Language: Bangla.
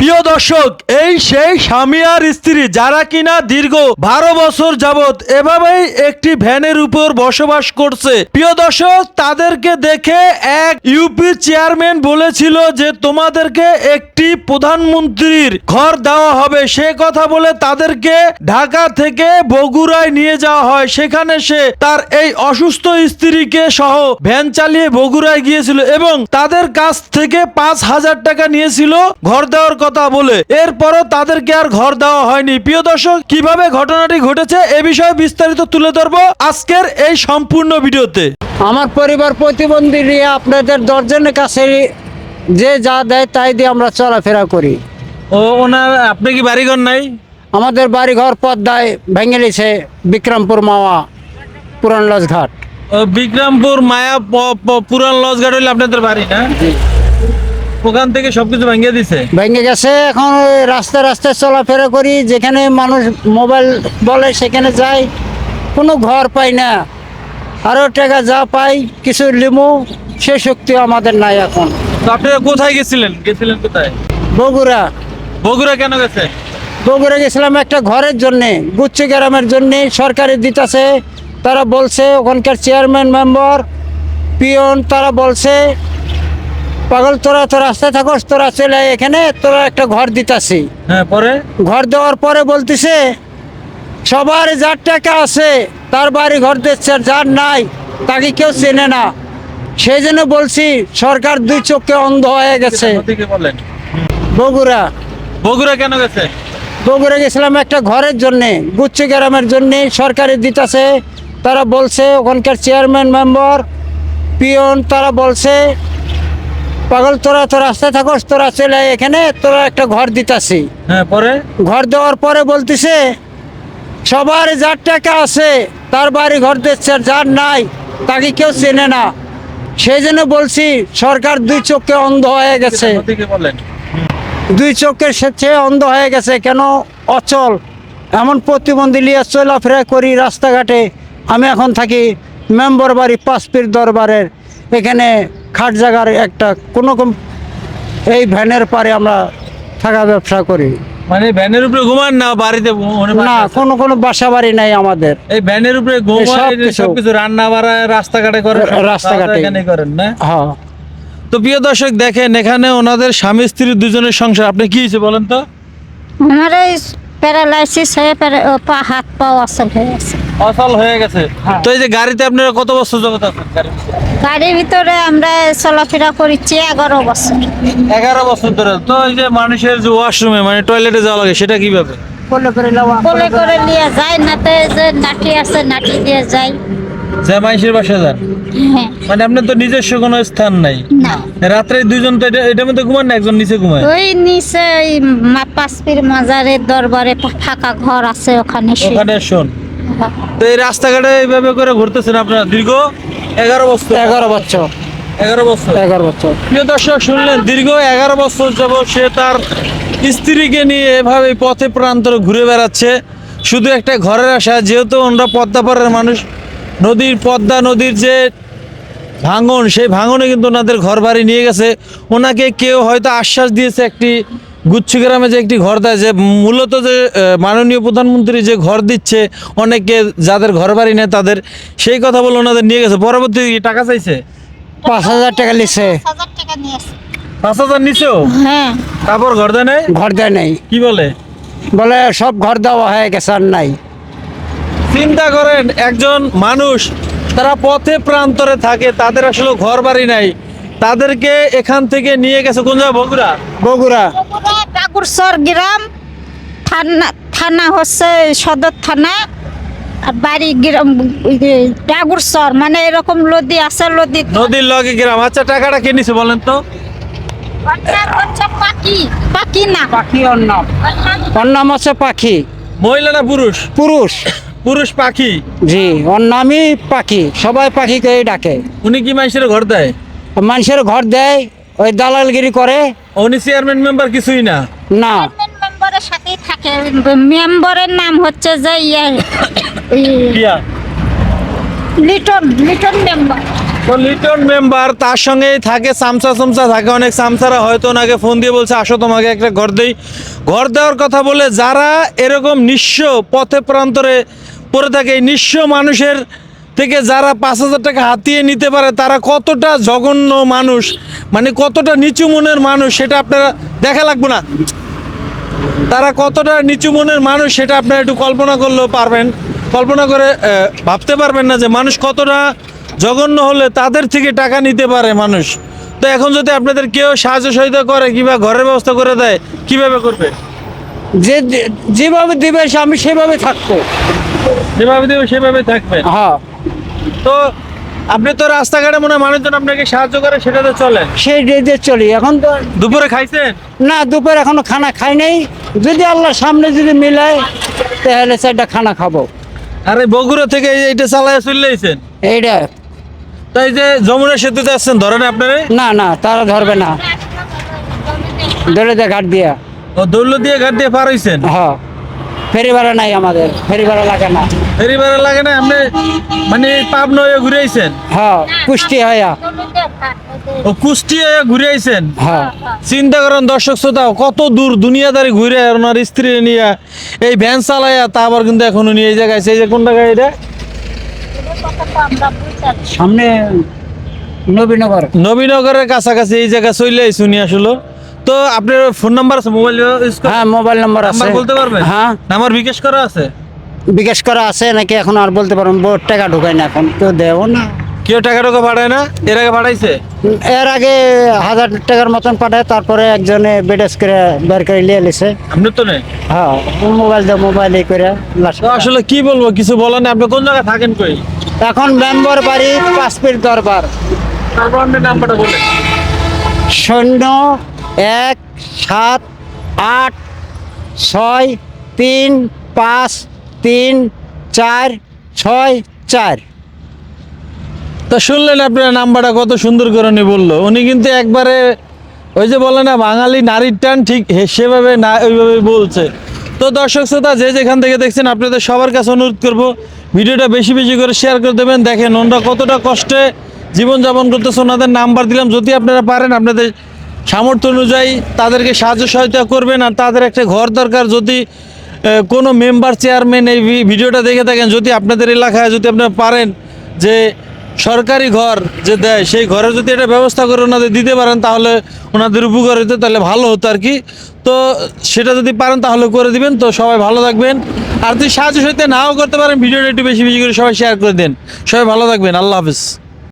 প্রিয় দর্শক, এই সেই স্বামী আর স্ত্রী যারা কিনা দীর্ঘ বারো বছর যাবৎ এভাবেই একটি ভ্যানের উপর বসবাস করছে। প্রিয় দর্শক, তাদেরকে দেখে এক ইউপি চেয়ারম্যান বলেছিল যে, তোমাদেরকে একটি প্রধানমন্ত্রীর ঘর দেওয়া হবে। সে কথা বলে তাদেরকে ঢাকা থেকে বগুড়ায় নিয়ে যাওয়া হয়। সেখানে সে তার এই অসুস্থ স্ত্রীকে সহ ভ্যান চালিয়ে বগুড়ায় গিয়েছিল এবং তাদের কাছ থেকে পাঁচ হাজার টাকা নিয়েছিল ঘর দেওয়ার কথা বলে। এরপরও তাদেরকে আর ঘর দেওয়া হয়নি। প্রিয় দর্শক কীভাবে ঘটনাটি ঘটেছে এ বিষয়ে বিস্তারিত তুলে ধরবো আজকের এই সম্পূর্ণ ভিডিওতে। আমার পরিবার প্রতিবন্ধী নিয়ে আপনাদের দশজনের কাছে যে যা দেয় তাই দিয়ে আমরা চলাফেরা করি। ও ওনার আপনি কি বাড়িঘর নাই? আমাদের বাড়ি ঘর পদ্মায় ভেঙে নিছে বিক্রমপুর মাওয়া পুরান লজ ঘাট ও বিক্রমপুর মায়া পুরান লজ ঘাট হইলে আপনাদের বাড়ি না? ওখান থেকে সবকিছু ভেঙে দিছে? ভেঙে গেছে। এখন ওই রাস্তায় রাস্তায় চলাফেরা করি যেখানে মানুষ মোবাইল বলে সেখানে যাই। কোনো ঘর পাই না। আরও টাকা যা পাই কিছু লিমু সে শক্তি আমাদের নাই এখন। তো আপনারা কোথায় গেছিলেন? গেছিলেন কোথায়? বগুড়া। বগুড়া কেন গেছে? বগুড়া গেছিলাম একটা ঘরের জন্যে গুচ্ছ গ্রামের জন্যে। সরকারি দিতেছে তারা বলছে ওখানকার চেয়ারম্যান মেম্বার পিয়ন তারা বলছে পাগল তোরা তো রাস্তায় থাকস তোরা চলে এখানে তোরা একটা ঘর দিতাছি। হ্যাঁ পরে? ঘর দেওয়ার পরে বলতেছে সবার যার টাকা আছে তার বাড়ি ঘর দিচ্ছে আর যার নাই তাকে কেউ চেনে না। সেই জন্য বলছি সরকার দুই চোখে অন্ধ হয়ে গেছে। বগুড়া। বগুড়া কেন গেছে? বগুড়া গেছিলাম একটা ঘরের জন্যে গুচ্ছ গ্রামের জন্যে সরকারি দিতেছে। তারা বলছে ওখানকার চেয়ারম্যান মেম্বার পিয়ন তারা বলছে পাগল তোরা তো রাস্তায় থাকস তোরা চলে এখানে তোরা একটা ঘর দিতাছি। হ্যাঁ পরে? ঘর দেওয়ার পরে বলতেছে সবার যার টাকা আছে তার বাড়ি ঘর দিচ্ছে আর যার নাই তাকে কেউ চেনে না। সেই জন্য বলছি সরকার দুই চোখে অন্ধ হয়ে গেছে। দুই চোখের সেচে অন্ধ হয়ে গেছে কেন? অচল। এমন প্রতিবন্ধী নিয়ে চলাফেরা করি রাস্তাঘাটে। আমি এখন থাকি মেম্বার বাড়ি পাঁচপির দরবারের। এখানে খাট জায়গার একটা কোনো কম- এই ভ্যানের পারে আমরা থাকা ব্যবসা করি। মানে ভ্যানের উপরে ঘুমান না বাড়িতে না কোনো কোনো বাসা বাড়ি নাই আমাদের। এই ভ্যানের উপরে। সবকিছু রান্না বাড়া রাস্তাঘাটে করে রা- রাস্তাঘাটে। এখানে করেন না? হ্যাঁ তো প্রিয় দর্শক দেখেন এখানে ওনাদের স্বামী স্ত্রী দুজনের সংসার। আপনি কি হয়েছে বলেন তো? আমার এই প্যারালাইসিস হয়ে প্যারা- পা হাত পা অসল হয়ে আছে অসল হয়ে গেছে। হ্যাঁ। তো এই যে গাড়িতে আপনারা কত বছর জগৎ আছেন গাড়ির ভিতরে? আমরা চলাফেরা করেছি এগারো বছর। এগারো বছর ধরে। তো এই যে মানুষের যে ওয়াশরুমে মানে টয়লেটে যাওয়া লাগে সেটা কীভাবে? কোলে করে নিয়ে যাই নাতে যে নাটি আছে নাটি দিয়ে যাই যে মানুষের বাসা যান? হ্যাঁ। মানে আপনার তো নিজস্ব কোনো স্থান নাই। না। রাত্রে দুইজন তো এটা এটার মধ্যে ঘুমান না একজন নিচে ঘুমায়? ওই নিচে পাঁচপির মাজারের দরবারে ফাঁকা ঘর আছে ওখানে। ওখানে শোন। তো এই রাস্তাঘাটে এইভাবে করে ঘুরতেছেন আপনারা? দীর্ঘ এগারো বছর। এগারো বছর। এগারো বছর। এগারো বছর। প্রিয় দর্শক শুনলেন দীর্ঘ এগারো বছর যাব সে তার স্ত্রীকে নিয়ে এভাবে পথে প্রান্তরে ঘুরে বেড়াচ্ছে। শুধু একটা ঘরের আশা যেহেতু ওনারা পদ্মাপাড়ের মানুষ নদীর পদ্মা নদীর যে ভাঙন সেই ভাঙনে কিন্তু ওনাদের ঘর বাড়ি নিয়ে গেছে। ওনাকে কেউ হয়তো আশ্বাস দিয়েছে একটি গুচ্ছি গ্রামে যে একটি ঘর দেয় যে মূলত যে মাননীয় প্রধানমন্ত্রী যে ঘর দিচ্ছে অনেকে যাদের ঘর বাড়ি নেই তাদের সেই কথা বলে ওনাদের নিয়ে গেছে। পরবর্তী টাকা চাইছে? পাঁচ হাজার টাকা নিয়েছে। পাঁচ হাজার নিচেও হ্যাঁ। তারপর ঘর দেয় নাই? ঘর দেয় নেই। কি বলে? বলে সব ঘর দেওয়া হয়ে গেছে আর নাই। চিন্তা করেন একজন মানুষ তারা পথে প্রান্তরে থাকে তাদের আসলে ঘর বাড়ি নাই। তাদেরকে এখান থেকে নিয়ে গেছে কোন জায়গা বগুড়া? বগুড়া। ঠাকুরসর গ্রাম থানা থানা হচ্ছে সদর থানা আর বাড়ি গ্রাম টাগুরসর মানে এরকম লদি আছে লদি নদীর লগে গ্রাম। আচ্ছা টাকাটা কে নিছে বলেন তো? পাখি পাখি না। পাখি ওর নাম। ওর নাম হচ্ছে পাখি। মহিলা না পুরুষ? পুরুষ। পুরুষ পাখি। জি ওর নামই পাখি। সবাই পাখিকেই ডাকে। উনি কি মানুষের ঘর দেয়? মানুষের ঘর দেয় ওই দালালগিরি করে। উনি চেয়ারম্যান মেম্বার কিছুই না। না। মেম্বারের সাথেই থাকে। মেম্বারের নাম হচ্ছে যে ইয়ে ই- কিয়া? লিটন লিটন মেম্বার তো লিটন মেম্বার তার সঙ্গে থাকে সামসা সামসা থাকে। অনেক সামসারা হয়তো ওনাকে ফোন দিয়ে বলছে আসো তোমাকে একটা ঘর দেই। ঘর দেওয়ার কথা বলে যারা এরকম নিঃস্ব পথে প্রান্তরে পড়ে থাকে এই নিঃস্ব মানুষের থেকে যারা পাঁচ হাজার টাকা হাতিয়ে নিতে পারে তারা কতটা জঘন্য মানুষ মানে কতটা নিচু মনের মানুষ সেটা আপনারা দেখা লাগবো না। তারা কতটা নিচু মনের মানুষ সেটা আপনারা একটু কল্পনা করলেও পারবেন। কল্পনা করে ভাবতে পারবেন না যে মানুষ কতটা জঘন্য হলে তাদের থেকে টাকা নিতে পারে মানুষ। তো এখন যদি আপনাদের কেউ সাহায্য সহায়তা করে কিংবা ঘরের ব্যবস্থা করে দেয় কীভাবে করবে? যে যেভাবে দিবে আমি সেভাবে থাকব। যেভাবে দেবে সেভাবে থাকবে? হ্যাঁ। তো আপনি তো রাস্তাঘাটে মনে মানুষজন আপনাকে সাহায্য করে সেটা তো চলে। সেই ডেতে চলি এখন তো দুপুরে খাইছেন? না দুপুরে এখনও খানা খাই নাই। যদি আল্লাহর সামনে যদি মিলায় তাহলে চারটা খানা খাব। আরে বগুড়া থেকে এইটা চালায় চলে আইছেন? এইটা। তাই যে যমুনা সেতুতে আসছেন ধরেন আপনারা? না না তারা ধরবে না। ধরে দে ঘাট দিয়া। ও দৌল দিয়ে ঘাট দিয়ে পার হইছেন? হ্যাঁ। ফেরি ভাড়া নাই আমাদের ফেরি ভাড়া লাগে না। ফেরিবারে লাগে না আপনি মানে পাবনা হয়ে ঘুরে আইছেন? হ্যাঁ কুষ্টি হয়া ও কুষ্টিয়া হয়ে ঘুরে আইছেন? হ্যাঁ। চিন্তা করেন দর্শক শ্রোতা কত দূর দুনিয়াদারি ঘুরে ওনার স্ত্রী নিয়ে এই ভ্যান চালাইয়া তা আবার কিন্তু এখনও নিয়ে এই জায়গায়। এই যে কোন জায়গায় এটা? সামনে নবীনগর। নবীনগরের কাছাকাছি এই জায়গা চলে আইসু নিয়ে আসলো। তো আপনার ফোন নাম্বার আছে মোবাইল হ্যাঁ মোবাইল নাম্বার আছে। বলতে পারবেন? হ্যাঁ। নাম্বার বিকাশ করা আছে? বিকাশ করা আছে নাকি এখন আর বলতে পারবেন বোর্ড টাকা ঢুকাই না এখন? কেউ দেও না। কেউ টাকা টাকা পাঠায় না? এর আগে পাঠাইছে? এর আগে হাজার টাকার মতন পাঠায় তারপরে একজনে বেডেস করে বের করে নিয়ে এসেছে আপনি তো নেই? হ্যাঁ মোবাইল দিয়ে মোবাইল এই করে আসলে কি বলব কিছু বলার নেই। আপনি কোন জায়গায় থাকেন কই? এখন মেম্বার বাড়ি পাঁচপির দরবার। তারপর আপনি নাম্বারটা বলেন। শূন্য এক সাত আট ছয় তিন পাঁচ তিন, চার, ছয়, চার। তো শুনলেন আপনার নাম্বারটা কত সুন্দর করে উনি বলল। উনি কিন্তু একবারে ওই যে বলে না, বাঙালি নারীর টান ঠিক সেভাবে না, ওইভাবে বলছে। তো দর্শক শ্রোতা, যে যেখান থেকে দেখছেন, আপনাদের সবার কাছে অনুরোধ করব, ভিডিওটা বেশি বেশি করে শেয়ার করে দেবেন। দেখেন, ওনারা কতটা কষ্টে জীবনযাপন করতেছে। ওনাদের নাম্বার দিলাম, যদি আপনারা পারেন, আপনাদের সামর্থ্য অনুযায়ী তাদেরকে সাহায্য সহায়তা করবেন। আর তাদের একটা ঘর দরকার, যদি কোনো মেম্বার চেয়ারম্যান এই ভিডিওটা দেখে থাকেন, যদি আপনাদের এলাকায় যদি আপনারা পারেন যে সরকারি ঘর যে দেয়, সেই ঘরে যদি এটা ব্যবস্থা করে ওনাদের দিতে পারেন, তাহলে ওনাদের উপকার হতো তাহলে ভালো হতো আর কি। তো সেটা যদি পারেন, তাহলে করে দিবেন। তো সবাই ভালো থাকবেন। আর যদি সাহায্য সহিতে নাও করতে পারেন, ভিডিওটা একটু বেশি বেশি করে সবাই শেয়ার করে দেন। সবাই ভালো থাকবেন। আল্লাহ হাফিজ।